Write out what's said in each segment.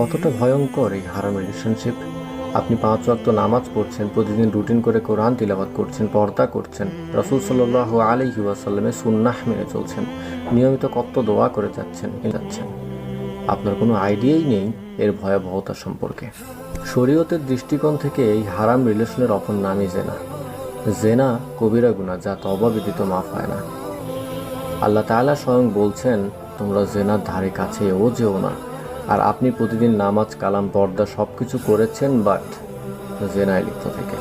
কতটা ভয়ঙ্কর এই হারাম রিলেশনশিপ আপনি পাঁচ ওয়াক্ত নামাজ পড়ছেন, প্রতিদিন রুটিন করে কোরআন তিলাবাত করছেন, পর্দা করছেন। রসুল সাল্লাহ আলহি ওয়াসাল্লামে সুন্নাহ মেনে চলছেন। নিয়মিত কত দোয়া করে যাচ্ছেন যাচ্ছেন। আপনার কোনো আইডিয়াই নেই এর ভয়াবহতা সম্পর্কে। শরীয়তের দৃষ্টিকোণ থেকে এই হারাম রিলেশনের অপর নামই জেনা। জেনা কবিরা গুণা যা তবা ব্যতীত মাফ হয় না। আল্লাহ তাআলা স্বয়ং বলছেন, তোমরা জেনার ধারে কাছে ও যেও না। আর আপনি প্রতিদিন নামাজ, কালাম, পর্দা সব কিছু করেছেন বাট জেনায় লিপ্ত থেকে।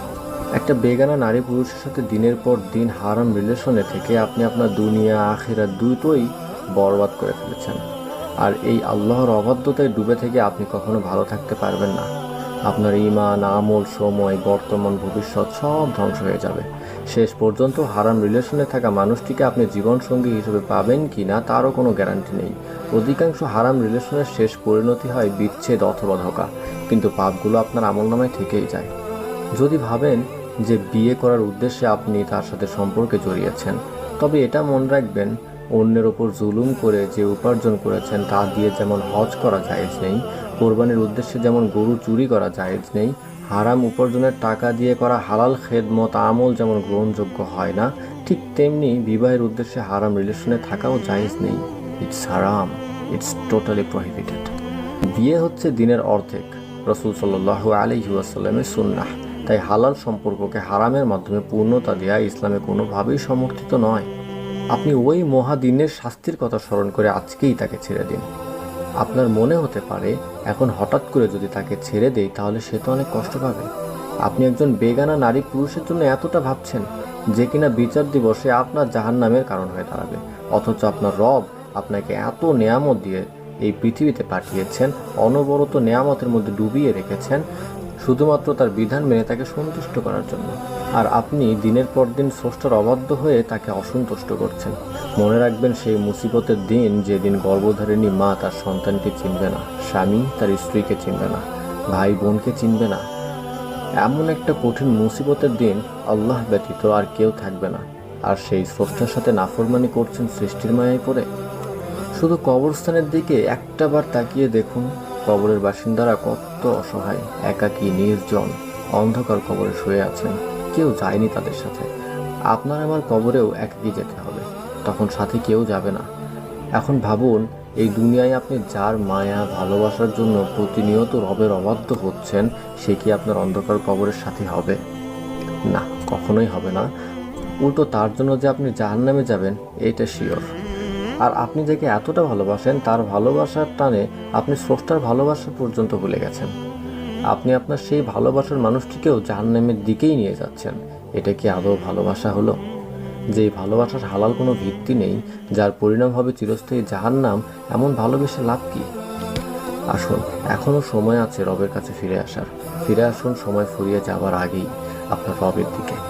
একটা বেগানা নারী পুরুষের সাথে দিনের পর দিন হারাম রিলেশনে থেকে আপনি আপনার দুনিয়া আখিরা দুটোই বরবাদ করে ফেলেছেন। আর এই আল্লাহর অবাধ্যতায় ডুবে থেকে আপনি কখনো ভালো থাকতে পারবেন না। আপনার ইমান আমল, সময়, বর্তমান, ভবিষ্যৎ সব ধ্বংস হয়ে যাবে। শেষ পর্যন্ত হারাম রিলেশনে থাকা মানুষটিকে আপনি জীবনসঙ্গী হিসেবে পাবেন কি না তারও কোনো গ্যারান্টি নেই। অধিকাংশ হারাম রিলেশনের শেষ পরিণতি হয় বিচ্ছেদ অথবা ধোকা, কিন্তু পাপগুলো আপনার আমল নামায় থেকেই যায়। যদি ভাবেন যে বিয়ে করার উদ্দেশ্যে আপনি তার সাথে সম্পর্কে জড়িয়েছেন, তবে এটা মনে রাখবেন, অন্যের ওপর জুলুম করে যে উপার্জন করেছেন তা দিয়ে যেমন হজ করা জায়েজ নেই, কোরবানির উদ্দেশ্যে যেমন গরু চুরি করা জায়েজ নেই হারাম উপার্জনের টাকা দিয়ে করা হালাল খেদমত আমল যেমন গ্রহণযোগ্য হয় না, ঠিক তেমনি বিবাহের উদ্দেশ্যে হারাম রিলেশনে থাকাও জায়েজ নেই। ইটস হারাম ইটস টোটালি প্রহিবিটেড বিয়ে হচ্ছে দিনের অর্ধেক। রসুল সাল্লাহ আলহি আসাল্লামের সুন্নাহ। তাই হালাল সম্পর্ককে হারামের মাধ্যমে পূর্ণতা দেওয়া ইসলামে কোনোভাবেই সমর্থিত নয়। আপনি ওই মহাদিনের শাস্তির কথা স্মরণ করে আজকেই তাকে ছেড়ে দিন। আপনার মনে হতে পারে, এখন হঠাৎ করে যদি তাকে ছেড়ে দেই, তাহলে সে তো অনেক কষ্ট পাবে। আপনি একজন বেগানা নারী পুরুষের জন্য এতটা ভাবছেন যে কিনা বিচার দিবসে আপনার জাহান নামের কারণ হয়ে দাঁড়াবে। অথচ আপনার রব আপনাকে এত নেয়ামত দিয়ে এই পৃথিবীতে পাঠিয়েছেন, অনবরত নেয়ামতের মধ্যে ডুবিয়ে রেখেছেন, শুধুমাত্র তার বিধান মেনে তাকে সন্তুষ্ট করার জন্য। আর আপনি দিনের পর দিন স্রষ্টার অবাধ্য হয়ে তাকে অসন্তুষ্ট করছেন। মনে রাখবেন সেই মুসিবতের দিন যেদিন গর্ভধারিণী মা তার সন্তানকে চিনবে না, স্বামী তার স্ত্রীকে চিনবে না, ভাই বোনকে চিনবে না। এমন একটা কঠিন মুসিবতের দিন আল্লাহ ব্যতীত আর কেউ থাকবে না। আর সেই স্রষ্টার সাথে নাফরমানি করছেন সৃষ্টির মায়ায় পড়ে। শুধু কবরস্থানের দিকে একটাবার তাকিয়ে দেখুন, কবরের বাসিন্দারা কত অসহায়, একাকী, নির্জন, অন্ধকার কবরে শুয়ে আছেন। কেউ যায়নি তাদের সাথে। আপনার আমার কবরেও একাকী যেতে হবে, তখন সাথে কেউ যাবে না। এখন ভাবুন, এই দুনিয়ায় আপনি যার মায়া, ভালোবাসার জন্য প্রতিনিয়ত রবের অবাধ্য হচ্ছেন, সে কি আপনার অন্ধকার কবরের সাথে হবে? না, কখনোই হবে না। উল্টো তার জন্য যে আপনি জাহান নামে যাবেন এইটা শিওর। আর আপনি যাকে এতটা ভালোবাসেন, তার ভালোবাসার টানে আপনি স্রষ্টার ভালোবাসা পর্যন্ত ভুলে গেছেন। আপনি আপনার সেই ভালোবাসার মানুষটিকেও জাহান্নামের দিকেই নিয়ে যাচ্ছেন। এটা কি আদৌ ভালোবাসা হলো? যে ভালোবাসার হালাল কোনো ভিত্তি নেই, যার পরিণাম হবে চিরস্থায়ী জাহান্নাম, এমন ভালোবেসে লাভ কি? আসুন, এখনও সময় আছে রবের কাছে ফিরে আসার। ফিরে আসুন, সময় ফুরিয়ে যাবার আগেই আপনার রবের দিকে।